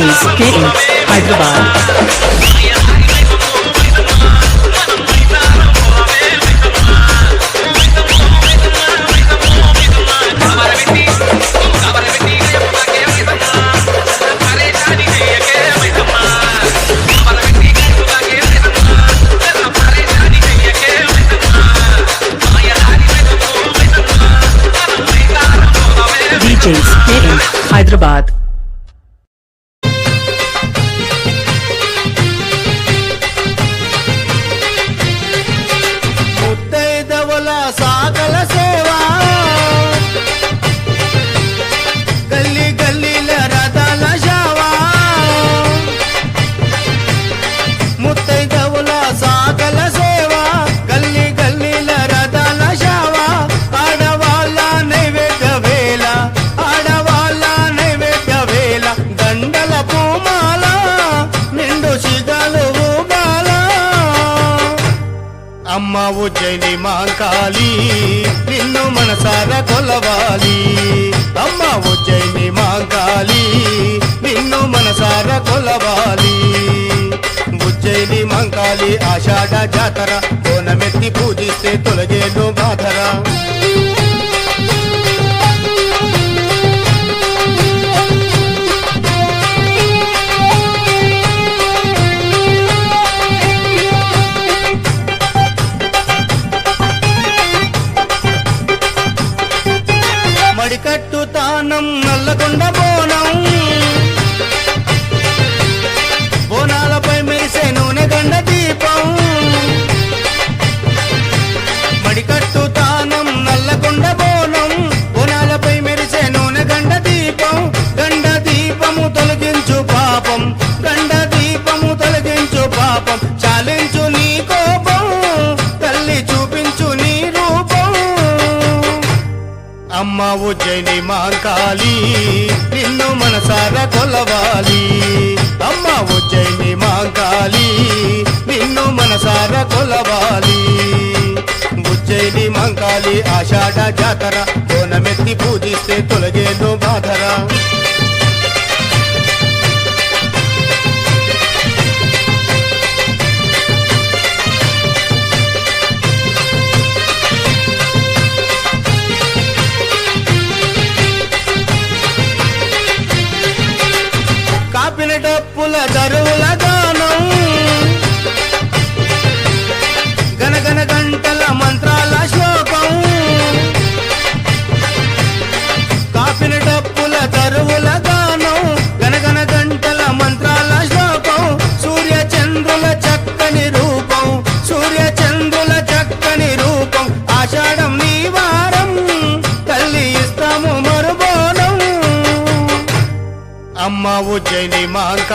DJs KM Hyderabad. DJs KM Hyderabad. అమ్మ ఉజ్జయిని మాంకాళి నిన్ను మనసార కొలవాలి. అమ్మ ఉజ్జయిని మాంకాళి నిన్ను మనసార కొలవాలి. ఉజ్జయిని మాంకాళి ఆషాఢ జాతర కోనమెత్తి పూజిస్తే తొలగేను బాధరా అమ్మ ఉజ్జయిని మాంకాళి నిన్ను మనసార కొలవాలి. అమ్మ ఉజ్జయిని మాంకాళి నిన్ను మనసార కొలవాలి. ఉజ్జయిని మాంకాళి ఆషాఢ జాతర కోనమెత్తి పూజిస్తే తొలగేను బాధరా. ఆపిన డప్పుల దరువుల గానం. గనగనగా ఇస్తాము మరుబోనం అమ్మ ఉజ్జయిని మాంక